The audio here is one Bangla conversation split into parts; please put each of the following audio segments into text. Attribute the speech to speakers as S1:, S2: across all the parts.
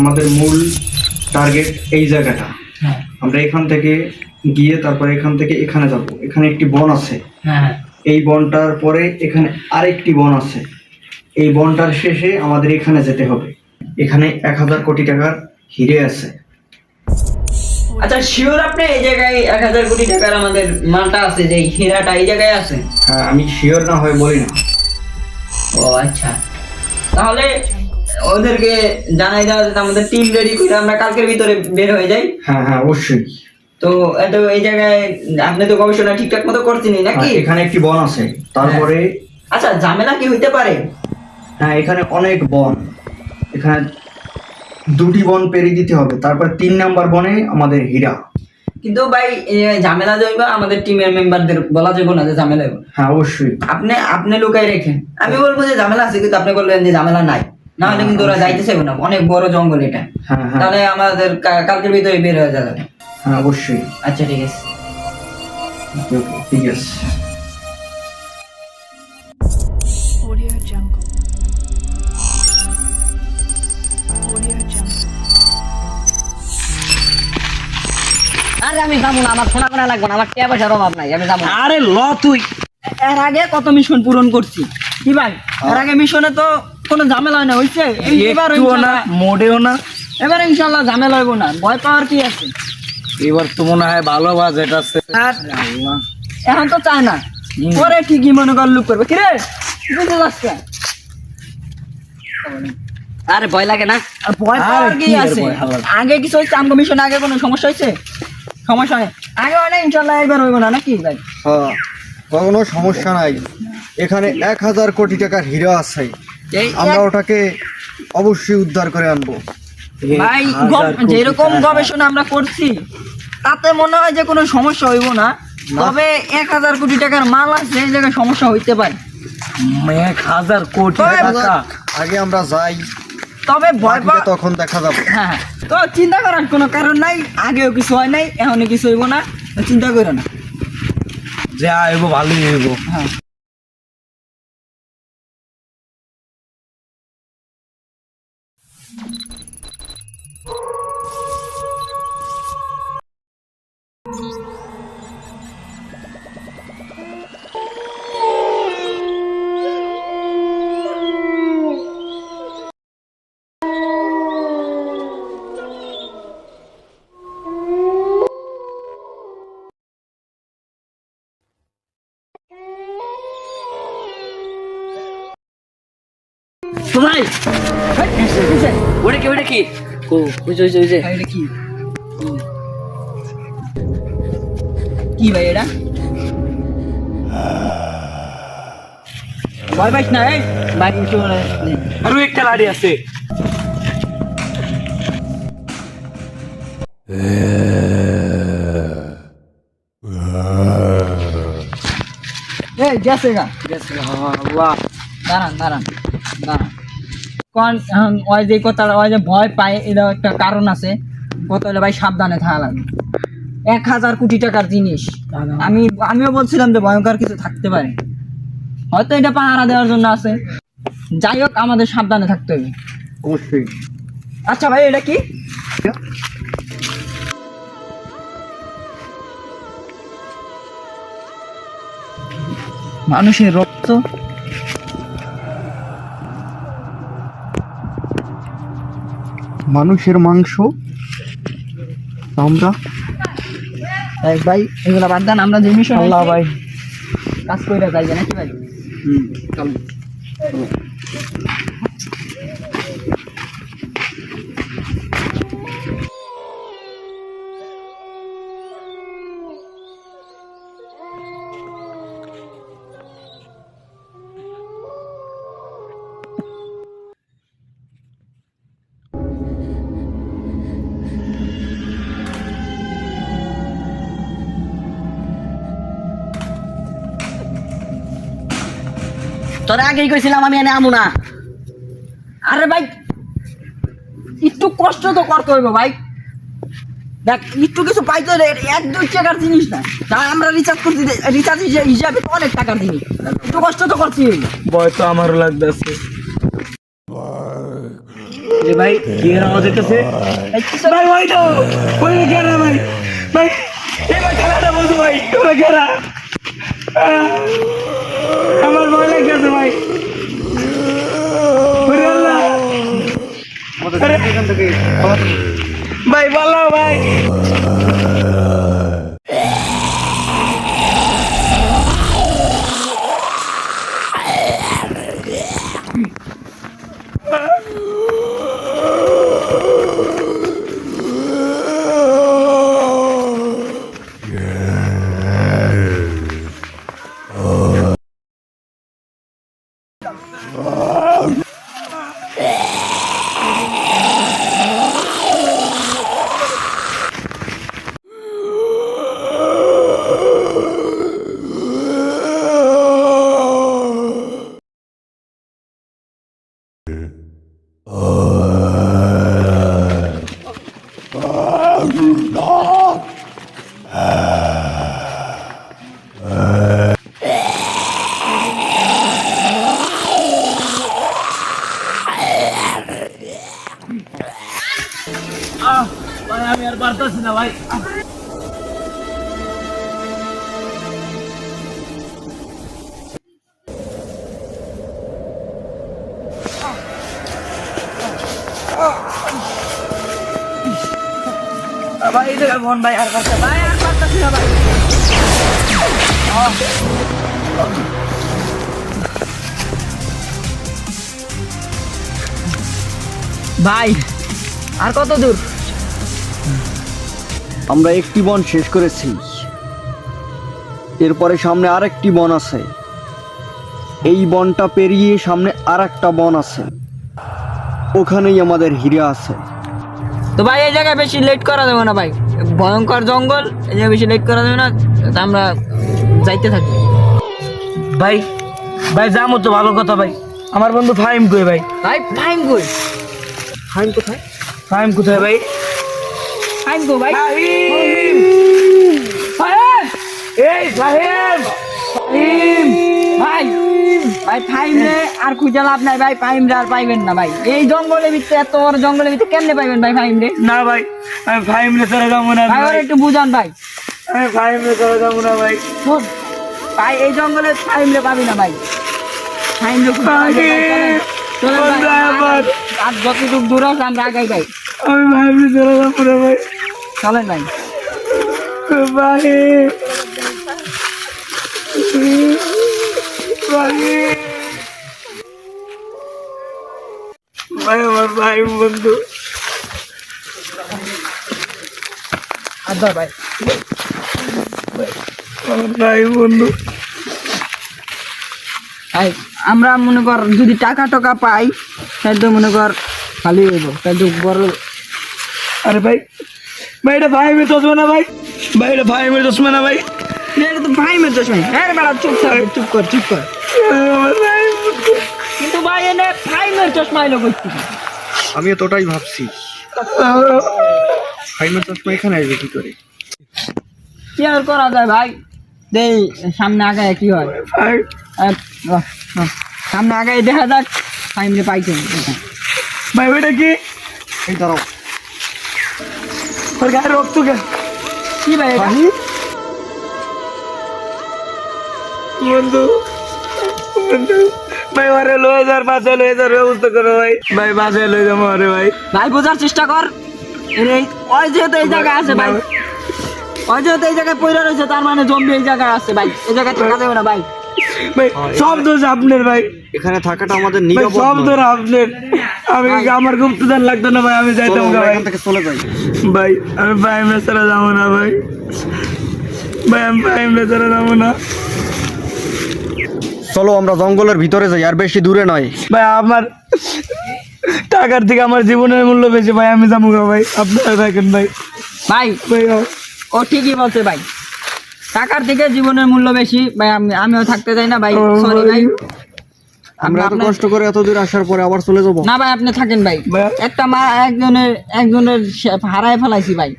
S1: আমাদের মূল টার্গেট এই জায়গাটা।
S2: হ্যাঁ।
S1: আমরা এখান থেকে গিয়ে তারপরে এখান থেকে এখানে যাব। এখানে একটি বন আছে।
S2: হ্যাঁ
S1: এই বনটার পরে এখানে আরেকটি বন আছে। এই বনটার শেষে আমাদের এখানে যেতে হবে। এখানে এক হাজার কোটি টাকার হিরে আছে।
S2: আচ্ছা শিওর আপনি এই জায়গায় এক হাজার কোটি টাকার আমাদের মালটা আছে যে এই হীরাটা এই জায়গায় আছে?
S1: হ্যাঁ আমি শিওর না হয়ে বলি না।
S2: ও আচ্ছা। তাহলে ওদেরকে জানাই দেওয়া যাতে আমাদের টিম রেডি করে আমরা কালকের ভিতরে বের হয়ে যাই।
S1: হ্যাঁ হ্যাঁ অবশ্যই।
S2: তো এত এই জায়গায় আপনি তো গবেষণা ঠিকঠাক মতো করছেনই নাকি?
S1: হ্যাঁ, এখানে একটি বন আছে। তারপরে
S2: আচ্ছা ঝামেলা কি হইতে পারে?
S1: হ্যাঁ এখানে অনেক বন। এখানে দুটি বন পেরিয়ে দিতে হবে। তারপর তিন নাম্বার বনে আমাদের হীরা।
S2: কিন্তু ভাই ঝামেলা যাইবা আমাদের টিমের মেম্বারদের বলা যাবে না যে ঝামেলা
S1: হ্যাঁ অবশ্যই।
S2: আপনি আপনি লুকাই রেখেন। আমি বলব যে ঝামেলা আছে কিন্তু আপনি বললেন যে ঝামেলা নাই। না হলে কিন্তু ওরা যাইতে চাইবে না অনেক বড় জঙ্গল এটা।
S1: হ্যাঁ হ্যাঁ।
S2: তাহলে আমাদের কালকের ভিতরে বের হয়ে যাবে।
S1: হ্যাঁ অবশ্যই।
S2: আচ্ছা ঠিক আছে।
S1: ঠিক আছে.
S3: আরে আমি যাব না আমার শোনা কোনা লাগবে না আমার টাকা পয়সার অভাব নাই আমি যাব
S2: আরে ল তুই। এর আগে কত মিশন পূরণ করছি? কি ভাই? এর আগে মিশনে তো কোনো ঝামেলা হয় না হইছে? এবার ইনশাল্লাহ-
S4: মোটেও না।
S2: এবার ইনশাল্লাহ ঝামেলা হইব না। ভয় পাওয়ার কি আছে?
S4: এবার তো মনে হয় ভালো বাজেট আছে।
S2: আর এখন তো চায় না। পরে ঠিকই মনে কর লুক করবে? কিরে? বুঝতে যাচ্ছে
S3: আরে ভয় লাগে না?
S2: আর ভয় পাওয়ার কি
S4: কি
S2: আছে? আগে কিছু হয়েছে আম কমিশন আগে কোনো সমস্যা হয়েছে সমস্যা নেই আগে হয় না ইনশাল্লাহ এবার হইব না নাকি ভাই?
S1: হ্যাঁ কোনো সমস্যা নাই। এখানে এক হাজার কোটি টাকার হিরো আছে। আমরা ওটাকে অবশ্যই উদ্ধার করে আনব।
S2: ভাই যেরকম গবেষণা আমরা করছি তাতে মনে হয় যে কোনো সমস্যা হইব না। তবে এক হাজার কোটি টাকার মাল আছে এই জায়গায় সমস্যা হইতে পারে।
S4: এক হাজার কোটি টাকা।
S1: আগে আমরা যাই
S2: তবে ভয়
S1: বাকিটা
S2: পা
S1: তখন দেখা যাবে।
S2: হ্যাঁ হ্যাঁ। তো চিন্তা করার কোনো কারণ নাই আগেও কিছু হয় নাই এখনই কিছু হইব না চিন্তা করো না।
S4: যে আইব ভালোই হইব।
S2: হ্যাঁ।
S3: ভাই ওটা কি ওটা কি ও বুঝে বুঝে বুঝে
S2: ভাই, এটা কি কি ভাই এটা? ভয় পাইস না এই? ভাই কিছু নেই।
S4: আরও একটা লাড়ি আছে।
S2: এই গেছে গা।
S4: আল্লাহ
S2: দাঁড়ান দাঁড়ান দাঁড়ান। কোন ওই যে কথা ওই যে ভয় পায় এটা একটা কারণ আছে। কত হলে ভাই সাবধানে থাকা লাগবে। এক হাজার কোটি টাকার জিনিস। আমি আমিও বলছিলাম যে ভয়ঙ্কর কিছু থাকতে পারে। হয়তো এটা পাহারা দেওয়ার জন্য আছে। যাই হোক আমাদের সাবধানে থাকতে হবে।
S1: অবশ্যই।
S2: আচ্ছা ভাই এটা কি? মানুষের রক্ত।
S1: মানুষের মাংস। আমরা
S2: ভাই এগুলো বাদ দেন আমরা যে মিশন
S4: আল্লাহ ভাই।
S2: কাজ করে যাই নাকি ভাই?
S3: তোরা আগেই কইছিলাম আমি এনে আমু না।
S2: আরে ভাই একটু কষ্ট তো করতে হইব ভাই। দেখ একটু কিছু পাইতে হলে এক দুই টাকার জিনিস না। যা আমরা রিচার্জ করছি রিচার্জ হিসাবে তো অনেক টাকার জিনিস। একটু কষ্ট তো করছি।
S4: ভয় তো আমারও লাগতেছে। যে ভাই কি এর আওয়াজ হইতেছে? ভাই ভাই তো ওই কেনা ভাই ভাই। এবার খেলাটা বলতো ভাই খেলা। আহ, আমার ভয় লাগতেছে ভাই ওরে আল্লাহ। আরে, ভাই পারতাছি না ভাই ভাই এই মন আর
S2: ভাই আর কত দূর
S1: আমরা একটি বন শেষ করেছি। এরপরে সামনে আরেকটি বন আছে। এই বনটা পেরিয়ে সামনে আর একটা বন আছে। ওখানেই আমাদের হিরে আছে।
S2: তো ভাই এই জায়গায় বেশি লেট করা যাবে না ভাই। ভয়ঙ্কর জঙ্গল এই জায়গায় বেশি লেট করা যাবে না। তা আমরা যাইতে থাকি।
S4: ভাই ভাই যাব তো ভালো কথা ভাই। আমার বন্ধু ফাহিম কই ভাই?
S2: ভাই ফাইন কই? ফাইন কোথায়?
S4: ফাহিম কোথায় ভাই?
S2: কো ভাই। ফাইন!
S4: এই ফাহিম
S2: ভাই ভাই ফাইম রে আর খুঁজে লাভ নাই ভাই ফাইম রে আর পাইবেন না ভাই। এই জঙ্গলের ভিতরে এত বড় জঙ্গলের ভিতরে কেমনে পাইবেন ভাই ফাইম রে?
S4: না ভাই আমি ফাহিম রে চলে যাব না
S2: ভাই একটু বুঝান ভাই।
S4: আমি ফাহিম রে চলে যাব না ভাই।
S2: শোন, ভাই এই জঙ্গলে ফাইম রে পাবি না ভাই। ফাইম রে খুঁজে পাবি না, ভাই। আর যতটুকু দূর আমরা আগাই ভাই।
S4: আমি ফাহিম রে চলে যাব না ভাই।
S2: ভাই
S4: ফাহিম ফাহিম ভাই আমার ফাহিম বন্ধু।
S2: ধর ভাই।
S4: ফাহিম বন্ধু।
S2: ভাই আমরা মনে কর যদি টাকা টাকা পাই তাহলে তো মনে কর খালি হইব। তাহলে তো বড়
S4: আরে ভাই ভাই এটা ফাহিমের চশমা না ভাই ভাই এটা ফাহিমের চশমা না ভাই
S2: এটা তো ভাই মেয়ে চশমাই হ্যাঁ রে বেড়া চুপ কর চুপ কর চুপ কর
S4: আমার ফাহিম বন্ধু।
S2: কিন্তু ভাই এনে ফাইমের চশমা এলো করছি
S1: আমি এতটাই ভাবছি ফাইনাল চশমা এখানে আসবে কি করে?
S2: কি আর করা যায় ভাই? দেই সামনে আগায় কি হয়?
S4: ভাই।
S2: আহ, আহ, আহ, সামনে আগায় দেখা যাক। ফাইমে পাইছেন
S4: ভাই ওইটা কি?
S1: এই দাঁড়াও।
S4: ওর গায়ে রক্ত কে?
S2: কি ভাই?
S4: বন্ধু বন্ধু ভাই ওরে লয়ে যার পাশে লয়ে যার ব্যবস্থা করো ভাই। ভাই পাশে লয়ে যাব আরে ভাই।
S2: ভাই বোঝার চেষ্টা কর। ওই যেহেতু এই জায়গায় আছে ভাই। ওই যেহেতু এই জায়গায় পড়ে রয়েছে তার মানে জম্বি এই জায়গায় আছে ভাই। এই জায়গায় থাকা যাবে না ভাই।
S4: ভাই সব দোষ আপনার ভাই।
S1: এখানে থাকাটা আমাদের নিরাপদ
S4: সব। দোষ আপনার। আমি আমার গুপ্তদান লাগতো না ভাই আমি
S1: চলো,
S4: যাইতাম
S1: আমরা
S4: ভাই
S1: থেকে চলে যাই।
S4: ভাই আমি ভাই মেসারা যাব না ভাই। ভাই আমি ভাই মেসারা যাব না।
S1: চলো আমরা জঙ্গলের ভিতরে যাই আর বেশি দূরে নয়।
S4: ভাই আমার টাকার থেকে আমার জীবনের মূল্য বেশি ভাই আমি যাব গা ভাই। আপনারা থাকেন ভাই।
S2: ভাই
S4: ভাই
S2: ও। ঠিকই বলছে ভাই। টাকার থেকে জীবনের মূল্য বেশি ভাই আমি আমিও থাকতে চাই না ভাই। সরি ভাই।
S1: আমরা এত কষ্ট করে এত দূর আসার পরে আবার চলে যাব?
S2: না ভাই আপনি থাকেন ভাই। একটা মা একজনের একজনের হারায় ফেলাইছি ভাই।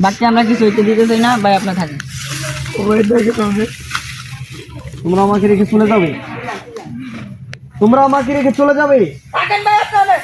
S2: বাকি আমরা কিছু হইতে দিতে চাই না ভাই আপনি থাকেন।
S1: তোমরা আমাকে রেখে চলে যাবে? তোমরা আমাকে রেখে চলে যাবে?
S2: থাকেন ভাই আপনারা।